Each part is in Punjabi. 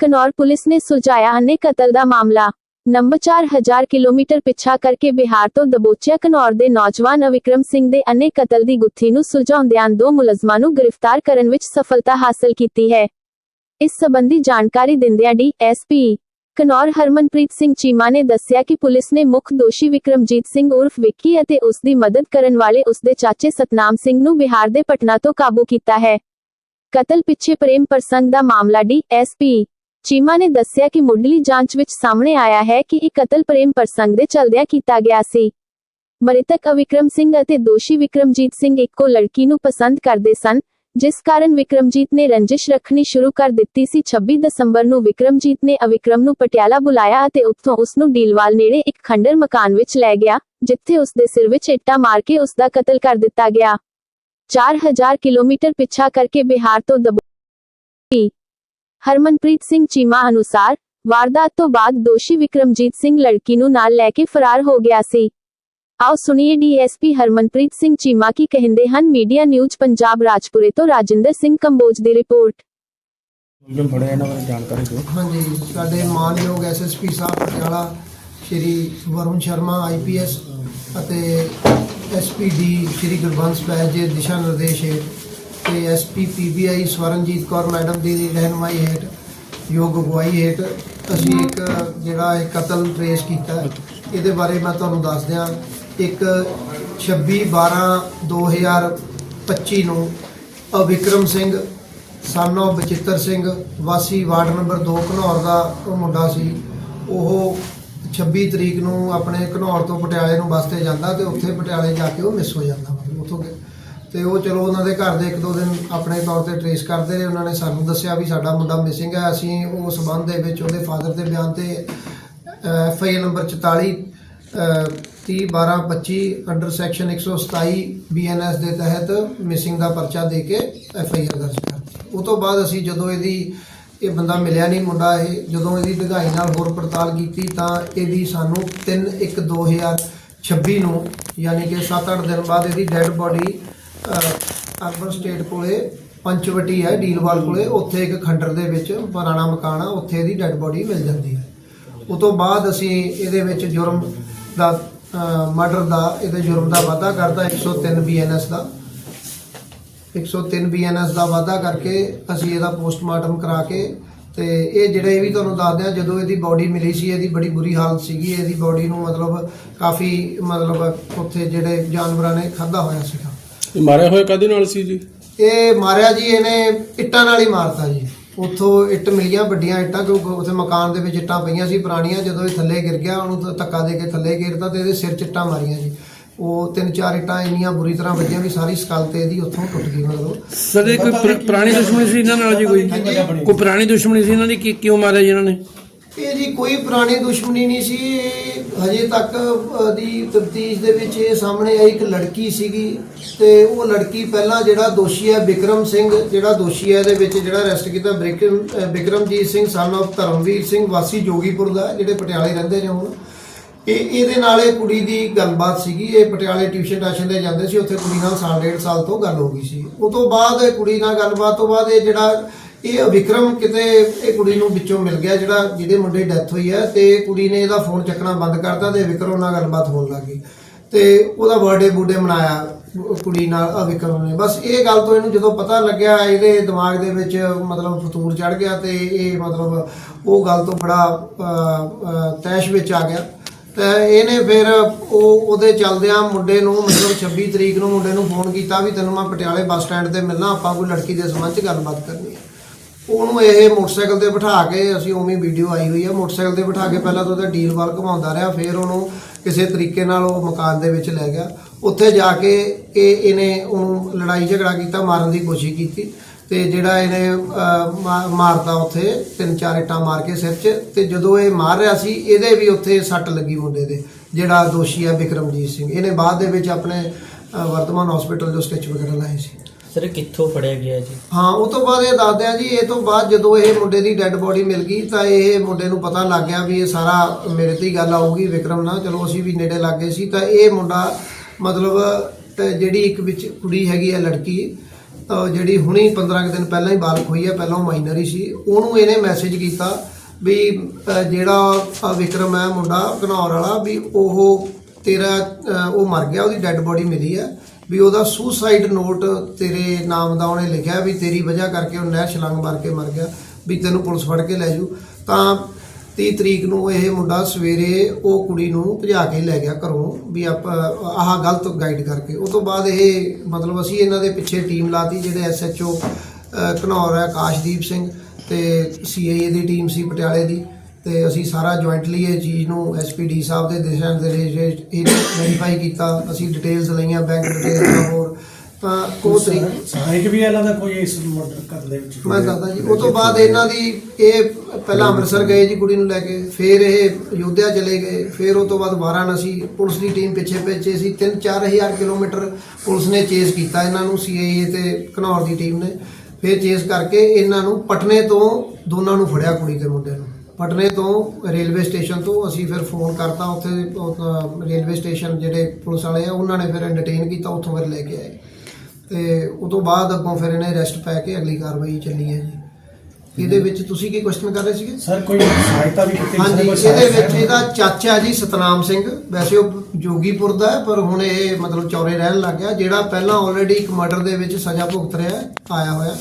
ਕਨੌਰ ਪੁਲਿਸ ਨੇ ਸੁਲਝਾਇਆ ਅਨੇ ਕਤਲ ਦਾ ਮਾਮਲਾ ਨੰਬਰ 4000 ਕਿਲੋਮੀਟਰ ਪਿੱਛਾ ਕਰਕੇ ਬਿਹਾਰ ਤੋਂ ਦਬੋਚਿਆ ਕਨੌਰ ਦੇ ਨੌਜਵਾਨ ਅਵਿਕਰਮ ਸਿੰਘ ਦੇ ਅਨੇ ਕਤਲ ਦੀ ਗੁੱਥੀ ਨੂੰ ਸੁਲਝਾਉਂਦਿਆਂ ਦੋ ਮੁਲਜ਼ਮਾਂ ਨੂੰ ਗ੍ਰਿਫਤਾਰ ਕਰਨ ਵਿੱਚ ਸਫਲਤਾ ਹਾਸਲ ਕੀਤੀ ਹੈ ਇਸ ਸੰਬੰਧੀ ਜਾਣਕਾਰੀ ਦਿੰਦਿਆਂ ਡੀ.ਐਸ.ਪੀ. ਕਨੌਰ ਹਰਮਨਪ੍ਰੀਤ ਸਿੰਘ ਚੀਮਾ ਨੇ ਦੱਸਿਆ ਕਿ ਪੁਲਿਸ ਨੇ ਮੁੱਖ ਦੋਸ਼ੀ ਵਿਕਰਮਜੀਤ ਸਿੰਘ ਉਰਫ ਵਿੱਕੀ ਅਤੇ ਉਸ ਦੀ ਮਦਦ ਕਰਨ ਵਾਲੇ ਉਸ ਦੇ ਚਾਚੇ ਸਤਨਾਮ ਸਿੰਘ ਨੂੰ ਬਿਹਾਰ ਦੇ ਪਟਨਾ ਤੋਂ ਕਾਬੂ ਕੀਤਾ ਹੈ ਕਤਲ ਪਿੱਛੇ ਪ੍ਰੇਮ ਪ੍ਰਸੰਗ ਦਾ ਮਾਮਲਾ ਡੀ.ਐਸ.ਪੀ. ਚੀਮਾ ਨੇ ਦੱਸਿਆ ਕਿ ਮੁੱਢਲੀ ਜਾਂਚ ਵਿੱਚ ਸਾਹਮਣੇ ਆਇਆ ਹੈ ਕਿ ਇਹ ਕਤਲ ਪ੍ਰੇਮ ਪ੍ਰਸੰਗ ਦੇ ਚਲਦਿਆਂ ਕੀਤਾ ਗਿਆ ਸੀ। ਮ੍ਰਿਤਕ ਅਵਿਕਰਮ ਸਿੰਘ ਅਤੇ ਦੋਸ਼ੀ ਵਿਕਰਮਜੀਤ ਸਿੰਘ ਇੱਕੋ ਲੜਕੀ ਨੂੰ ਪਸੰਦ ਕਰਦੇ ਸਨ, ਜਿਸ ਕਾਰਨ ਵਿਕਰਮਜੀਤ ਨੇ ਰੰਜਿਸ਼ ਰੱਖਣੀ ਸ਼ੁਰੂ ਕਰ ਦਿੱਤੀ ਸੀ। 26 ਦਸੰਬਰ ਨੂੰ ਵਿਕਰਮਜੀਤ ਨੇ ਅਵਿਕਰਮ ਨੂੰ ਪਟਿਆਲਾ ਬੁਲਾਇਆ ਅਤੇ ਉੱਥੋਂ ਉਸ ਨੂੰ ਡੀਲਵਾਲ ਨੇੜੇ ਇੱਕ ਖੰਡਰ ਮਕਾਨ ਵਿੱਚ ਲੈ ਗਿਆ, ਜਿੱਥੇ ਉਸ ਦੇ ਸਿਰ ਵਿੱਚ ਇੱਟਾਂ ਮਾਰ ਕੇ ਉਸ ਦਾ ਕਤਲ ਕਰ ਦਿੱਤਾ ਗਿਆ। 4000 ਕਿਲੋਮੀਟਰ ਪਿੱਛਾ ਕਰਕੇ ਬਿਹਾਰ ਤੋਂ ਦਬੋਚੀ ਹਰਮਨਪ੍ਰੀਤ ਸਿੰਘ ਚੀਮਾ ਅਨੁਸਾਰ ਵਾਰਦਾਤ ਤੋਂ ਬਾਅਦ ਦੋਸ਼ੀ ਵਿਕਰਮਜੀਤ ਸਿੰਘ ਲੜਕੀ ਨੂੰ ਨਾਲ ਲੈ ਕੇ ਫਰਾਰ ਹੋ ਗਿਆ ਸੀ। ਆਓ ਸੁਣੀਏ ਡੀਐਸਪੀ ਹਰਮਨਪ੍ਰੀਤ ਸਿੰਘ ਚੀਮਾ ਕੀ ਕਹਿੰਦੇ ਹਨ। ਮੀਡੀਆ ਨਿਊਜ਼ ਪੰਜਾਬ ਰਾਜਪੁਰੇ ਤੋਂ ਰਾਜਿੰਦਰ ਸਿੰਘ ਕੰਬੋਜ ਦੀ ਰਿਪੋਰਟ। ਮੁਲਜ਼ਮ ਫੜਿਆ ਇਹਨਾਂ ਬਾਰੇ ਜਾਣਕਾਰੀ ਦਿਓ। ਹਾਂਜੀ ਸਾਡੇ ਮਾਨਯੋਗ ਐਸਐਸਪੀ ਸਾਹਿਬ ਪਟਿਆਲਾ ਸ਼੍ਰੀ ਵਰੁਣ ਸ਼ਰਮਾ ਆਈਪੀਐਸ ਅਤੇ ਐਸਪੀਡੀ ਸ਼੍ਰੀ ਗੁਰਬੰਸ ਦੇ ਦਿਸ਼ਾ ਨਿਰਦੇਸ਼ ਹੇਠ ਤੇ SP PBI Swaranjit Kaur madam ਦੀ ਰਹਿਨਮਾਈ ਹੇਠ ਯੋਗ ਅਗਵਾਈ ਹੇਠ ਅਸੀਂ ਇੱਕ ਜਿਹੜਾ ਇਹ ਕਤਲ ਟ੍ਰੇਸ ਕੀਤਾ ਇਹਦੇ ਬਾਰੇ ਮੈਂ ਤੁਹਾਨੂੰ ਦੱਸ ਦਿਆਂ। ਇੱਕ 26 12 2025 ਨੂੰ ਅਵਿਕਰਮ ਸਿੰਘ, son of ਬਚਿੱਤਰ ਸਿੰਘ, ਵਾਸੀ ਵਾਰਡ ਨੰਬਰ 2 ਘਨੌਰ ਦਾ ਉਹ ਮੁੰਡਾ ਸੀ। ਉਹ 26 ਤਰੀਕ ਨੂੰ ਆਪਣੇ ਘਨੌਰ ਤੋਂ ਪਟਿਆਲੇ ਨੂੰ ਬੱਸ ਤੇ ਜਾਂਦਾ ਤੇ ਉੱਥੇ ਪਟਿਆਲੇ ਜਾ ਕੇ ਉਹ ਮਿਸ ਹੋ ਜਾਂਦਾ। ਤੇ ਉਹ ਚਲੋ ਉਹਨਾਂ ਦੇ ਘਰ ਦੇ ਇੱਕ ਦੋ ਦਿਨ ਆਪਣੇ ਤੌਰ ਤੇ ਟਰੇਸ ਕਰਦੇ ਰਹੇ। ਉਹਨਾਂ ਨੇ ਸਾਨੂੰ ਦੱਸਿਆ ਵੀ ਸਾਡਾ ਮੁੰਡਾ ਮਿਸਿੰਗ ਹੈ। ਅਸੀਂ ਉਹ ਸੰਬੰਧ ਦੇ ਵਿੱਚ ਉਹਦੇ ਫਾਦਰ ਦੇ ਬਿਆਨ ਤੇ ਐਫ ਆਈ ਨੰਬਰ 44 ਅਹ, 30 12 25 ਅੰਡਰ ਸੈਕਸ਼ਨ 127 ਬੀਐਨਐਸ ਦੇ ਤਹਿਤ ਮਿਸਿੰਗ ਦਾ ਪਰਚਾ ਦੇ ਕੇ ਐਫ ਆਈ ਆਰ ਦਰਜ ਕਰਤੀ ਉਹ ਤੋਂ ਬਾਅਦ ਅਸੀਂ ਜਦੋਂ ਇਹਦੀ ਇਹ ਬੰਦਾ ਮਿਲਿਆ ਨਹੀਂ ਮੁੰਡਾ ਇਹ ਜਦੋਂ ਇਹਦੀ ਡਗਾਈ ਨਾਲ ਹੋਰ ਪੜਤਾਲ ਕੀਤੀ ਤਾਂ ਇਹਦੀ ਸਾਨੂੰ 3 1 2026 ਨੂੰ ਯਾਨੀ ਕਿ 7-8 ਦਿਨ ਬਾਅਦ ਇਹਦੀ ਡੈੱਡ ਬੋਡੀ ਅਰਬਨ ਸਟੇਟ ਕੋਲੇ ਪੰਚਵਟੀ ਹੈ, ਡੀਲਵਾਲ ਕੋਲੇ। ਉੱਥੇ ਇੱਕ ਖੰਡਰ ਦੇ ਵਿੱਚ ਪੁਰਾਣਾ ਮਕਾਨ ਆ, ਉੱਥੇ ਇਹਦੀ ਡੈੱਡ ਬੋਡੀ ਮਿਲ ਜਾਂਦੀ ਹੈ। ਉਹ ਤੋਂ ਬਾਅਦ ਅਸੀਂ ਇਹਦੇ ਵਿੱਚ ਜੁਰਮ ਦਾ ਮਰਡਰ ਦਾ, ਇਹਦੇ ਜੁਰਮ ਦਾ ਵਾਅਦਾ ਕਰਦਾ 103 ਬੀਐਨਐਸ ਦਾ। 103 ਬੀਐਨਐਸ ਦਾ ਵਾਅਦਾ ਕਰਕੇ ਅਸੀਂ ਇਹਦਾ ਪੋਸਟਮਾਰਟਮ ਕਰਾ ਕੇ ਤੇ ਇਹ ਜਿਹੜੇ ਇਹ ਵੀ ਤੁਹਾਨੂੰ ਦੱਸਦੇ ਆ ਜਦੋਂ ਇਹਦੀ ਬਾਡੀ ਮਿਲੀ ਸੀ, ਇਹਦੀ ਬੜੀ ਬੁਰੀ ਹਾਲਤ ਸੀਗੀ, ਇਹਦੀ ਬਾਡੀ ਨੂੰ ਮਤਲਬ ਕਾਫੀ ਮਤਲਬ ਉੱਥੇ ਜਿਹੜੇ ਜਾਨਵਰਾਂ ਨੇ ਖਾਦਾ ਹੋਇਆ ਸੀਗਾ। ਇਹ ਮਾਰਿਆ ਹੋਇਆ ਕਦੇ ਨਾਲ ਸੀ ਜੀ? ਇਹ ਮਾਰਿਆ ਜੀ ਇਹਨੇ ਇੱਟਾਂ ਨਾਲ ਹੀ ਮਾਰਤਾ ਜੀ। ਉੱਥੋਂ ਇੱਟ ਮਿਲੀਆਂ ਵੱਡੀਆਂ ਇੱਟਾਂ ਕਿਉਂਕਿ ਉੱਥੇ ਮਕਾਨ ਦੇ ਵਿੱਚ ਇੱਟਾਂ ਪਈਆਂ ਸੀ ਪੁਰਾਣੀਆਂ ਜਦੋਂ ਇਹ ਥੱਲੇ ਗਿਰ ਗਿਆ ਉਹਨੂੰ ਧੱਕਾ ਦੇ ਕੇ ਥੱਲੇ ਗਿਰਦਾ ਤੇ ਇਹਦੇ ਸਿਰ 'ਚ ਇੱਟਾਂ ਮਾਰੀਆਂ ਜੀ। ਉਹ ਤਿੰਨ ਚਾਰ ਇੱਟਾਂ ਇੰਨੀਆਂ ਬੁਰੀ ਤਰ੍ਹਾਂ ਵੱਜੀਆਂ ਵੀ ਸਾਰੀ ਸਕਲ ਤੇ ਇਹਦੀ ਉੱਥੋਂ ਟੁੱਟ ਗਈ ਮਤਲਬ। ਸਰ ਇਹ ਕੋਈ ਪੁਰਾ- ਪੁਰਾਣੀ ਦੁਸ਼ਮਣੀ ਸੀ ਇਹਨਾਂ ਨਾਲ ਜੀ ਕੋਈ? ਕੋਈ ਪੁਰਾਣੀ ਦੁਸ਼ਮਣੀ ਸੀ ਇਹਨਾਂ ਦੀ? ਕਿ ਕਿਉਂ ਮਾਰਿਆ ਜੀ ਇਹਨਾਂ ਨੇ? ਇਹ ਜੀ ਕੋਈ ਪੁਰਾਣੀ ਦੁਸ਼ਮਣੀ ਨਹੀਂ ਸੀ। ਇਹ ਹਜੇ ਤੱਕ ਦੀ ਤਫਤੀਸ਼ ਦੇ ਵਿੱਚ ਇਹ ਸਾਹਮਣੇ ਆਈ ਇੱਕ ਲੜਕੀ ਸੀਗੀ ਤੇ ਉਹ ਲੜਕੀ ਪਹਿਲਾਂ ਜਿਹੜਾ ਦੋਸ਼ੀ ਹੈ ਵਿਕਰਮ ਸਿੰਘ ਜਿਹੜਾ ਦੋਸ਼ੀ ਹੈ ਇਹਦੇ ਵਿੱਚ ਜਿਹੜਾ ਅਰੈਸਟ ਕੀਤਾ ਵਿਕਰਮ ਅ, ਵਿਕਰਮਜੀਤ ਸਿੰਘ ਸਨ of ਧਰਮਵੀਰ ਸਿੰਘ ਵਾਸੀ ਜੋਗੀਪੁਰ ਦਾ ਜਿਹੜੇ ਪਟਿਆਲੇ ਰਹਿੰਦੇ ਨੇ ਹੁਣ ਇਹ ਇਹਦੇ ਨਾਲ ਇਹ ਕੁੜੀ ਦੀ ਗੱਲਬਾਤ ਸੀਗੀ ਇਹ ਪਟਿਆਲੇ ਟਿਊਸ਼ਨ ਟਾਸ਼ਨ ਤੇ ਜਾਂਦੇ ਸੀ ਉੱਥੇ ਕੁੜੀ ਨਾਲ ਸਾਲ ਡੇਢ ਸਾਲ ਤੋਂ ਗੱਲ ਹੋ ਗਈ ਸੀ। ਉਸ ਤੋਂ ਬਾਅਦ ਇਹ ਕੁੜੀ ਨਾਲ ਗੱਲਬਾਤ ਤੋਂ ਬਾਅਦ ਇਹ ਜਿਹੜਾ ਇਹ ਵਿਕਰਮ ਕਿਤੇ ਇਹ ਕੁੜੀ ਨੂੰ ਵਿੱਚੋਂ ਮਿਲ ਗਿਆ ਜਿਹੜਾ ਜਿਹਦੇ ਮੁੰਡੇ ਡੈਥ ਹੋਈ ਹੈ ਤੇ ਕੁੜੀ ਨੇ ਇਹਦਾ ਫੋਨ ਚੱਕਣਾ ਬੰਦ ਕਰਤਾ ਤੇ ਵਿਕਰਮ ਨਾਲ ਗੱਲਬਾਤ ਹੋਣ ਲੱਗੀ ਤੇ ਉਹਦਾ ਬਰਥਡੇ ਬੂਡੇ ਮਨਾਇਆ ਕੁੜੀ ਨਾਲ ਆ ਵਿਕਰਮ ਨੇ। ਬਸ ਇਹ ਗੱਲ ਤੋਂ ਇਹਨੂੰ ਜਦੋਂ ਪਤਾ ਲੱਗਿਆ ਇਹਦੇ ਦਿਮਾਗ ਦੇ ਵਿੱਚ ਮਤਲਬ ਫਤੂਰ ਚੜ ਗਿਆ ਤੇ ਇਹ ਮਤਲਬ ਉਹ ਗੱਲ ਤੋਂ ਬੜਾ ਅ, ਤੈਸ਼ ਵਿੱਚ ਆ ਗਿਆ। ਤੇ ਇਹਨੇ ਫਿਰ ਉਹ ਉਹਦੇ ਚਲਦਿਆਂ ਮੁੰਡੇ ਨੂੰ ਮਤਲਬ 26 ਤਰੀਕ ਨੂੰ ਮੁੰਡੇ ਨੂੰ ਫੋਨ ਕੀਤਾ ਵੀ ਤੈਨੂੰ ਮੈਂ ਪਟਿਆਲੇ ਬੱਸ ਸਟੈਂਡ ਤੇ ਮਿਲਣਾ ਆਪਾਂ ਕੋਈ ਲੜਕੀ ਦੇ ਸੰਬੰਧ 'ਚ ਗੱਲਬਾਤ ਕਰਨੀ ਉਹਨੂੰ ਇਹ ਮੋਟਰਸਾਈਕਲ ਤੇ ਬਿਠਾ ਕੇ ਅਸੀਂ ਉਵੇਂ ਵੀਡੀਓ ਆਈ ਹੋਈ ਆ। ਮੋਟਰਸਾਈਕਲ ਤੇ ਬਿਠਾ ਕੇ ਪਹਿਲਾਂ ਤਾਂ ਉਹਦਾ ਡੀਲ ਵੱਲ ਘੁਮਾਉਂਦਾ ਰਿਹਾ ਫਿਰ ਉਹਨੂੰ ਕਿਸੇ ਤਰੀਕੇ ਨਾਲ ਉਹ ਮਕਾਨ ਦੇ ਵਿੱਚ ਲੈ ਗਿਆ। ਉੱਥੇ ਜਾ ਕੇ ਇਹ ਇਹਨੇ ਉਹਨੂੰ ਲੜਾਈ ਝਗੜਾ ਕੀਤਾ ਮਾਰਨ ਦੀ ਕੋਸ਼ਿਸ਼ ਕੀਤੀ ਤੇ ਜਿਹੜਾ ਇਹਨੇ ਅਹ, ਮਾ- ਮਾਰਤਾ ਉੱਥੇ ਤਿੰਨ ਚਾਰ ਇੱਟਾਂ ਮਾਰ ਕੇ ਸਿਰ 'ਚ ਤੇ ਜਦੋਂ ਇਹ ਮਾਰ ਰਿਹਾ ਸੀ ਇਹਦੇ ਵੀ ਉੱਥੇ ਸੱਟ ਲੱਗੀ ਮੁੰਡੇ ਦੇ ਜਿਹੜਾ ਦੋਸ਼ੀ ਆ ਵਿਕਰਮਜੀਤ ਸਿੰਘ। ਇਹਨੇ ਬਾਅਦ ਦੇ ਵਿੱਚ ਆਪਣੇ ਵਰਤਮਾਨ ਹਸਪੀਟਲ ਜੋ ਸਟਿਚ ਵਗੈਰਾ ਲਾਏ ਸੀ। ਸਰ, ਕਿੱਥੋਂ ਫੜਿਆ ਗਿਆ ਜੀ? ਹਾਂ, ਉਹ ਤੋਂ ਬਾਅਦ ਇਹ ਦੱਸਦੇ ਆ ਜੀ, ਇਹ ਤੋਂ ਬਾਅਦ ਜਦੋਂ ਇਹ ਮੁੰਡੇ ਦੀ ਡੈੱਡ ਬੋਡੀ ਮਿਲ ਗਈ, ਤਾਂ ਇਹ ਮੁੰਡੇ ਨੂੰ ਪਤਾ ਲੱਗ ਗਿਆ ਵੀ ਇਹ ਸਾਰਾ ਮੇਰੇ ਤੇ ਹੀ ਗੱਲ ਆਊਗੀ, ਵਿਕਰਮ ਨਾਲ। ਚਲੋ, ਅਸੀਂ ਵੀ ਨੇੜੇ ਲੱਗ ਗਏ ਸੀ, ਤਾਂ ਇਹ ਮੁੰਡਾ ਮਤਲਬ, ਤੇ ਜਿਹੜੀ ਇੱਕ ਵਿੱਚ ਕੁੜੀ ਹੈਗੀ ਹੈ ਲੜਕੀ ਜਿਹੜੀ ਹੁਣੇ 15 ਕੁ ਦਿਨ ਪਹਿਲਾਂ ਹੀ ਬਾਲਕ ਹੋਈ ਹੈ ਪਹਿਲਾਂ ਉਹ ਮਾਈਨਰ ਹੀ ਸੀ। ਉਹਨੂੰ ਇਹਨੇ ਮੈਸੇਜ ਕੀਤਾ ਵੀ ਜਿਹੜਾ ਵਿਕਰਮ ਹੈ ਮੁੰਡਾ ਘਨੌਰ ਵਾਲਾ, ਵੀ ਉਹ ਤੇਰਾ ਉਹ ਮਰ ਗਿਆ, ਉਹਦੀ ਡੈੱਡ ਬੋਡੀ ਮਿਲੀ ਹੈ ਵੀ ਉਹਦਾ ਸੁਸਾਈਡ ਨੋਟ ਤੇਰੇ ਨਾਮ ਦਾ ਉਹਨੇ ਲਿਖਿਆ ਵੀ ਤੇਰੀ ਵਜ੍ਹਾ ਕਰਕੇ ਉਹ ਨਹਿਰ ਛਲੰਗ ਮਾਰ ਕੇ ਮਰ ਗਿਆ, ਵੀ ਤੈਨੂੰ ਪੁਲਿਸ ਫੜ ਕੇ ਲੈ ਜੂ। ਤਾਂ 30 ਤਰੀਕ ਨੂੰ ਇਹ ਮੁੰਡਾ ਸਵੇਰੇ ਉਹ ਕੁੜੀ ਨੂੰ ਭਜਾ ਕੇ ਲੈ ਗਿਆ ਘਰੋਂ ਵੀ ਆਪਾਂ ਆਹ ਗਲਤ ਗਾਈਡ ਕਰਕੇ। ਉਹ ਤੋਂ ਬਾਅਦ ਇਹ ਮਤਲਬ ਅਸੀਂ ਇਹਨਾਂ ਦੇ ਪਿੱਛੇ ਟੀਮ ਲਾਤੀ, ਜਿਹੜੇ ਐਸਐਚਓ ਘਨੌਰ ਹੈ ਆਕਾਸ਼ਦੀਪ ਸਿੰਘ ਤੇ ਸੀਆਈਏ ਦੀ ਟੀਮ ਸੀ ਪਟਿਆਲੇ ਦੀ। ਤੇ ਅਸੀਂ ਸਾਰਾ ਜੁਆਇੰਟਲੀ ਇਹ ਚੀਜ਼ ਨੂੰ ਐਸਪੀਡੀ ਸਾਹਿਬ ਦੇ ਦਿਸ਼ਾ ਨਿਰਦੇਸ਼ ਇਹ ਵੈਰੀਫਾਈ ਕੀਤਾ ਅਸੀਂ ਡਿਟੇਲਸ ਲਈਆਂ ਬੈਂਕ ਡਿਟੇਲਸ ਹੋਰ ਤਾਂ ਉਹ ਤਰੀਕ ਸਹਾਇਕ ਵੀ ਇਹਨਾਂ ਦਾ ਕੋਈ ਇਸ ਮਰਡਰ ਕਰਨ ਦੇ ਵਿੱਚ ਮੈਂ ਦੱਸਦਾ ਜੀ ਉਹ ਤੋਂ ਬਾਅਦ ਇਹਨਾਂ ਦੀ ਇਹ ਪਹਿਲਾਂ ਅੰਮ੍ਰਿਤਸਰ ਗਏ ਜੀ ਕੁੜੀ ਨੂੰ ਲੈ ਕੇ ਫਿਰ ਇਹ ਅਯੋਧਿਆ ਚਲੇ ਗਏ ਫਿਰ ਉਹ ਤੋਂ ਬਾਅਦ ਵਾਰਾਣਸੀ ਪੁਲਿਸ ਦੀ ਟੀਮ ਪਿੱਛੇ ਪਿੱਛੇ ਸੀ 3-4000 ਕਿਲੋਮੀਟਰ ਪੁਲਿਸ ਨੇ ਚੇਸ ਕੀਤਾ ਇਹਨਾਂ ਨੂੰ ਸੀਆਈਏ ਤੇ ਘਨੌਰ ਦੀ ਟੀਮ ਨੇ ਫਿਰ ਚੇਸ ਕਰਕੇ ਇਹਨਾਂ ਨੂੰ ਪਟਨੇ ਤੋਂ ਦੋਨਾਂ ਨੂੰ ਫੜਿਆ ਕੁੜੀ ਤੇ ਮੁੰਡੇ ਨੂੰ। ਪਟਨੇ ਤੋਂ ਰੇਲਵੇ ਸਟੇਸ਼ਨ ਤੋਂ ਅਸੀਂ ਫਿਰ ਫੋਨ ਕਰਤਾ ਉੱਥੇ ਰੇਲਵੇ ਸਟੇਸ਼ਨ ਜਿਹੜੇ ਪੁਲਿਸ ਵਾਲੇ ਆ ਉਹਨਾਂ ਨੇ ਫਿਰ ਡਿਟੇਨ ਕੀਤਾ ਉੱਥੋਂ ਫਿਰ ਲੈ ਕੇ ਆਏ। ਤੇ ਉਸ ਤੋਂ ਬਾਅਦ ਅੱਗੋਂ ਫਿਰ ਇਹਨੇ ਅਰੈਸਟ ਪੈ ਕੇ ਅਗਲੀ ਕਾਰਵਾਈ ਚੱਲੀ ਹੈ ਜੀ। ਇਹਦੇ ਵਿੱਚ ਤੁਸੀਂ ਕੀ ਕੁਐਸਚਨ ਕਰ ਰਹੇ ਸੀਗੇ? ਸਰ ਕੋਈ ਸਹਾਇਤਾ ਵੀ ਕੀਤੀ? ਹਾਂਜੀ ਇਹਦੇ ਵਿੱਚ ਇਹਦਾ ਚਾਚਾ ਜੀ ਸਤਨਾਮ ਸਿੰਘ ਵੈਸੇ ਉਹ ਜੋਗੀਪੁਰ ਦਾ ਹੈ ਪਰ ਹੁਣ ਇਹ ਮਤਲਬ ਚੌਰੇ ਰਹਿਣ ਲੱਗ ਗਿਆ ਜਿਹੜਾ ਪਹਿਲਾਂ ਆਲਰੇਡੀ ਇੱਕ ਮਰਡਰ ਦੇ ਵਿੱਚ ਸਜ਼ਾ ਭੁਗਤ ਰਿਹਾ ਆਇਆ ਹੋਇਆ।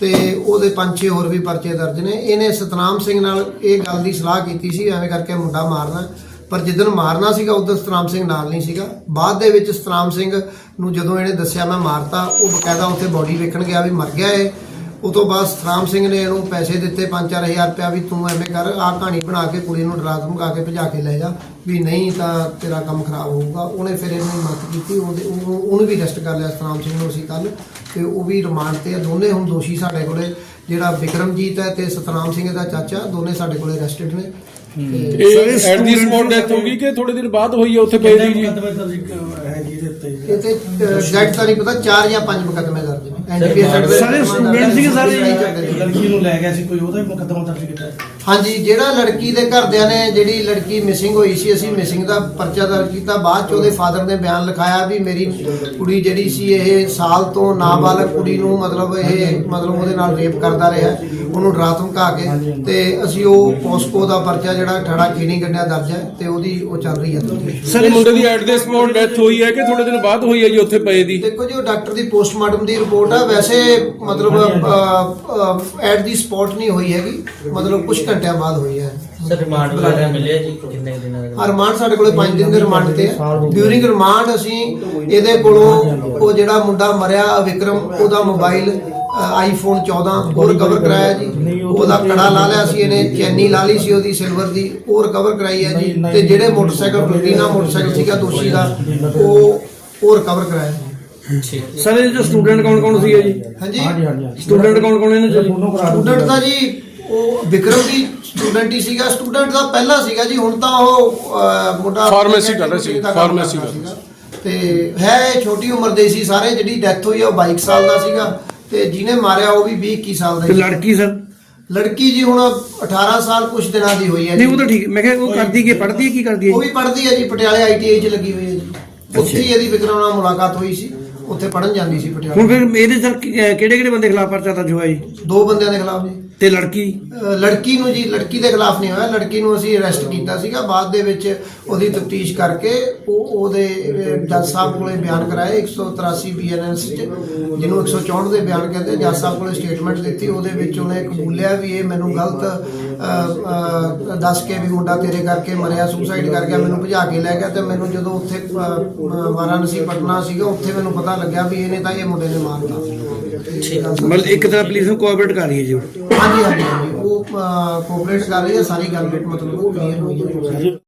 ਤੇ ਉਹਦੇ ਪੰਜ ਛੇ ਹੋਰ ਵੀ ਪਰਚੇ ਦਰਜ ਨੇ। ਇਹਨੇ ਸਤਨਾਮ ਸਿੰਘ ਨਾਲ ਇਹ ਗੱਲ ਦੀ ਸਲਾਹ ਕੀਤੀ ਸੀ, ਐਵੇਂ ਕਰਕੇ ਮੁੰਡਾ ਮਾਰਨਾ। ਪਰ ਜਿੱਦਣ ਮਾਰਨਾ ਸੀਗਾ, ਉਦੋਂ ਸਤਨਾਮ ਸਿੰਘ ਨਾਲ ਨਹੀਂ ਸੀਗਾ। ਬਾਅਦ ਦੇ ਵਿੱਚ ਸਤਨਾਮ ਸਿੰਘ ਨੂੰ ਜਦੋਂ ਇਹਨੇ ਦੱਸਿਆ ਮੈਂ ਮਾਰਤਾ, ਉਹ ਬਕਾਇਦਾ ਉੱਥੇ ਬੋਡੀ ਵੇਖਣ ਗਿਆ ਵੀ ਮਰ ਗਿਆ ਏ ਉਹ ਤੋਂ ਬਾਅਦ ਸਤਨਾਮ ਸਿੰਘ ਨੇ ਇਹਨੂੰ ਪੈਸੇ ਦਿੱਤੇ 5-4000 ਰੁਪਇਆ ਵੀ ਤੂੰ ਐਵੇਂ ਕਰ, ਆਹ ਕਹਾਣੀ ਬਣਾ ਕੇ ਕੁੜੀ ਨੂੰ ਡਰਾ ਧਮਕਾ ਕੇ ਭਜਾ ਕੇ ਲੈ ਜਾ। ਵੀ ਨਹੀਂ ਤਾਂ ਤੇਰਾ ਕੰਮ ਖਰਾਬ ਹੋਊਗਾ। ਉਹਨੇ ਫਿਰ ਇਹਨੂੰ ਮਦਦ ਕੀਤੀ। ਉਹਦੇ ਉਹਨੂੰ ਉਹਨੂੰ ਵੀ ਅਰੈਸਟ ਕਰ ਲਿਆ ਸਤਨਾਮ ਸਿੰਘ ਨੂੰ ਅਸੀਂ ਕੱਲ। ਤੇ ਉਹ ਵੀ ਰਿਮਾਂਡ ਤੇ ਆ। ਦੋਨੇ ਹੁਣ ਦੋਸ਼ੀ ਸਾਡੇ ਕੋਲੇ। ਜਿਹੜਾ ਵਿਕਰਮਜੀਤ ਹੈ ਤੇ ਸਤਨਾਮ ਸਿੰਘ ਦਾ ਚਾਚਾ ਦੋਨੇ ਸਾਡੇ ਕੋਲੇ ਅਰੈਸਟਡ ਨੇ। ਤੇ ਇਹ ਐਟ ਦੀ ਸਪੌਟ ਡੈਥ ਹੋ ਗਈ ਕਿ ਥੋੜੇ ਦਿਨ ਬਾਅਦ ਹੋਈ ਹੈ ਉੱਥੇ ਪਈ ਜੀ ਮੁਕੱਦਮੇ ਦਰਜ ਹੈ ਜੀ ਇਹਦੇ ਉੱਤੇ ਜੀ? ਇਹ ਤੇ ਐਗਜ਼ੈਕਟ ਤਾਂ ਨਹੀਂ ਪਤਾ 4 ਜਾਂ 5 ਮੁਕੱਦਮੇ ਦਰਜ ਨੇ ਐਨਡੀਪੀਐਸ ਸਾਰੇ student ਸੀਗੇ ਸਾਰੇ? ਹਾਂਜੀ ਲੜਕੀ ਨੂੰ ਲੈ ਗਿਆ ਸੀ ਕੋਈ ਉਹਦਾ ਵੀ ਮੁਕੱਦਮਾ ਦਰਜ ਕੀਤਾ ਹੈ? ਹਾਂਜੀ ਜਿਹੜਾ ਲੜਕੀ ਦੇ ਘਰਦਿਆਂ ਨੇ ਜਿਹੜੀ ਲੜਕੀ ਮਿਸਿੰਗ ਹੋਈ ਸੀ ਅਸੀਂ ਮਿਸਿੰਗ ਦਾ ਪਰਚਾ ਦਰਜ ਕੀਤਾ ਬਾਅਦ ਚ ਉਹਦੇ ਫਾਦਰ ਨੇ ਬਿਆਨ ਲਿਖਾਇਆ ਵੀ ਮੇਰੀ ਕੁੜੀ ਜਿਹੜੀ ਸੀ ਇਹ ਸਾਲ ਤੋਂ ਨਾਬਾਲਗ ਕੁੜੀ ਨੂੰ ਮਤਲਬ ਇਹ ਮਤਲਬ ਉਹਦੇ ਨਾਲ ਰੇਪ ਕਰਦਾ ਰਿਹਾ ਉਹਨੂੰ ਡਰਾ ਧਮਕਾ ਕੇ ਤੇ ਅਸੀਂ ਉਹ ਪੋਸਕੋ ਦਾ ਪਰਚਾ ਜਿਹੜਾ ਠਾੜਾ ਖੇਣੀ ਕੰਨਿਆ ਦਰਜ ਹੈ ਤੇ ਉਹਦੀ ਉਹ ਚੱਲ ਰਹੀ ਹੈ। ਤਫਤੀਸ਼ ਸਰ ਮੁੰਡੇ ਦੀ ਐਟ ਦੇ ਸਪੌਟ ਡੈਥ ਹੋਈ ਹੈ ਕਿ ਥੋੜੇ ਦਿਨ ਬਾਅਦ ਹੋਈ ਹੈ ਜੀ ਉੱਥੇ ਪਏ ਦੀ? ਦੇਖੋ ਜੀ ਉਹ ਡਾਕਟਰ ਦੀ ਪੋਸਟਮਾਰਟਮ ਦੀ ਰਿਪੋਰਟ ਆ। ਵੈਸੇ ਮਤਲਬ ਐਟ ਦੀ ਸਪੌਟ ਨਹੀਂ ਹੋਈ ਹੈਗੀ। ਮਤਲਬ ਕੁਝ ਘੰਟਿਆਂ ਬਾਅਦ ਹੋਈ ਹੈ। ਸਰ ਰਿਮਾਂਡ ਵਗੈਰਾ ਮਿਲਿਆ ਜੀ ਕਿੰਨੇ ਦਿਨਾਂ ਦਾ? ਆ ਰਿਮਾਂਡ ਸਾਡੇ ਕੋਲੇ 5 ਦਿਨ ਦੇ ਰਿਮਾਂਡ ਤੇ ਡਿਊਰਿੰਗ ਰਿਮਾਂਡ ਅਸੀਂ ਇਹਦੇ ਕੋਲੋਂ ਉਹ ਜਿਹੜਾ ਮੁੰਡਾ ਮਰਿਆ ਵਿਕਰਮ ਉਹਦਾ ਮੋਬਾਈਲ ਆਈਫੋਨ 14 ਉਹ ਰਿਕਵਰ ਕਰਾਇਆ ਜੀ। ਉਹਦਾ ਕੜਾ ਲਾ ਲਿਆ ਸੀ ਇਹਨੇ ਚੈਨੀ ਲਾ ਲਈ ਸੀ ਉਹਦੀ ਸਿਲਵਰ ਦੀ ਉਹ ਰਿਕਵਰ ਕਰਾਈ ਹੈ ਜੀ। ਤੇ ਜਿਹੜੇ ਮੋਟਰਸਾਈਕਲ ਪਲਟੀਨਾ ਮੋਟਰਸਾਈਕਲ ਸੀਗਾ ਦੋਸ਼ੀ ਦਾ ਉਹ ਉਹ ਰਿਕਵਰ ਕਰਾਇਆ ਸਰ ਇਹ ਜੋ ਸਟੂਡੈਂਟ ਕੌਣ ਕੌਣ ਸੀਗੇ ਜੀ? ਹਾਂਜੀ? ਹਾਂਜੀ ਹਾਂਜੀ ਹਾਂਜੀ। ਸਟੂਡੈਂਟ ਕੌਣ ਕੌਣ ਇਹਨਾਂ ਚ ਸਟੂਡੈਂਟ ਦਾ ਜੀ ਉਹ ਵਿਕਰਮ ਵੀ ਸਟੂਡੈਂਟ ਹੀ ਸੀਗਾ। ਸਟੂਡੈਂਟ ਦਾ ਪਹਿਲਾਂ ਸੀਗਾ ਜੀ ਹੁਣ ਤਾਂ ਉਹ ਮੁੰਡਾ Pharmacy ਕਰ ਰਿਹਾ ਸੀ, ਦਾ pharmacy ਕਰਦਾ ਕਰ ਰਿਹਾ ਸੀਗਾ। ਤੇ ਹੈ ਇਹ ਛੋਟੀ ਉਮਰ ਦੇ ਸੀ ਸਾਰੇ ਜਿਹੜੀ ਡੈਥ ਹੋਈ ਆ ਉਹ 22 ਸਾਲ ਦਾ ਸੀਗਾ। ਤੇ ਜਿਹਨੇ ਮਾਰਿਆ ਉਹ ਵੀ 20 21 ਸਾਲ ਦਾ ਤੇ ਸੀ। ਲੜਕੀ ਸਰ? ਲੜਕੀ ਜੀ ਹੁਣ 18 ਸਾਲ ਕੁਝ ਦਿਨਾਂ ਦੀ ਹੋਈ ਹੈ ਨਹੀਂ ਉਹ ਤਾਂ ਠੀਕ ਹੈ। ਮੈਂ ਕਿਹਾ ਉਹ ਕਰਦੀ ਕੀ ਪੜ੍ਹਦੀ ਹੈ ਕੀ ਕਰਦੀ ਹੈ ਉਹ ਜੀ? ਵੀ ਪੜ੍ਹਦੀ ਹੈ ਜੀ ਪਟਿਆਲੇ ਆਈਟੀਆਈ ਚ ਲੱਗੀ ਹੋਈ ਹੈ ਜੀ। ਉੱਥੇ ਹੀ ਇਹਦੀ ਵਿਕਰਮ ਨਾਲ ਮੁਲਾਕਾਤ ਹੋਈ ਸੀ। ਉੱਥੇ ਪੜਨ ਜਾਂਦੀ ਸੀ ਹੁਣ ਪਟਿਆਲੇ ਫਿਰ ਇਹਦੇ ਸਰ ਕਿਹੜੇ ਕਿਹੜੇ ਬੰਦੇ ਖਿਲਾਫ ਪਰਚਾ ਦਰਜ ਹੋਇਆ ਜੀ? ਦੋ ਬੰਦਿਆਂ ਦੇ ਖਿਲਾਫ ਜੀ। ਤੇ ਲੜਕੀ? ਅਹ ਲੜਕੀ ਨੂੰ ਜੀ ਲੜਕੀ ਦੇ ਖਿਲਾਫ ਨਹੀਂ ਹੋਇਆ। ਲੜਕੀ ਨੂੰ ਅਸੀਂ ਅਰੈਸਟ ਕੀਤਾ ਸੀਗਾ। ਬਾਅਦ ਦੇ ਵਿੱਚ ਉਹਦੀ ਤਫਤੀਸ਼ ਕਰਕੇ ਉਹ ਉਹਦੇ ਅਹ, ਜੱਜ ਸਾਹਿਬ ਕੋਲੇ ਬਿਆਨ ਕਰਾਏ। 183 ਬੀਐਨਐਸ ਚ ਜਿਹਨੂੰ 164 ਦੇ ਬਿਆਨ ਕਹਿੰਦੇ। ਜੱਜ ਸਾਹਿਬ ਕੋਲੇ ਸਟੇਟਮੈਂਟ ਦਿੱਤੀ। ਉਹਦੇ ਵਿੱਚ ਉਹਨੇ ਕਬੂਲਿਆ ਵੀ ਇਹ ਮੈਨੂੰ ਗਲਤ ਅਹ, ਅਹ, ਦੱਸ ਕੇ ਵੀ ਮੁੰਡਾ ਤੇਰੇ ਕਰਕੇ ਮਰਿਆ ਸੁਸਾਈਡ ਕਰ ਗਿਆ ਮੈਨੂੰ ਭਜਾ ਕੇ ਲੈ ਗਿਆ ਤੇ ਮੈਨੂੰ ਜਦੋਂ ਉੱਥੇ ਅਹ, ਅਹ, ਵਾਰਾਣਸੀ ਪਟਨਾ ਸੀਗਾ ਉੱਥੇ ਮੈਨੂੰ ਪਤਾ ਲੱਗਿਆ ਵੀ ਇਹਨੇ ਤਾਂ ਇਹ ਮੁੰਡੇ ਨੇ ਮਾਰਤਾ ਮਤਲਬ ਇੱਕ ਤਰ੍ਹਾਂ ਪੁਲਿਸ ਨੂੰ ਕੋਆਪਰੇਟ ਕਰ ਰਹੀ ਹੈ ਜੀ ਉਹ। ਹਾਂਜੀ ਹਾਂਜੀ ਹਾਂਜੀ। ਉਹ ਕੋਆਪਰੇਟ ਕਰ ਰਹੀ ਹੈ ਸਾਰੀ ਗੱਲ ਮਤਲਬ ਕਲੀਅਰ ਹੋਈ ਹੈ।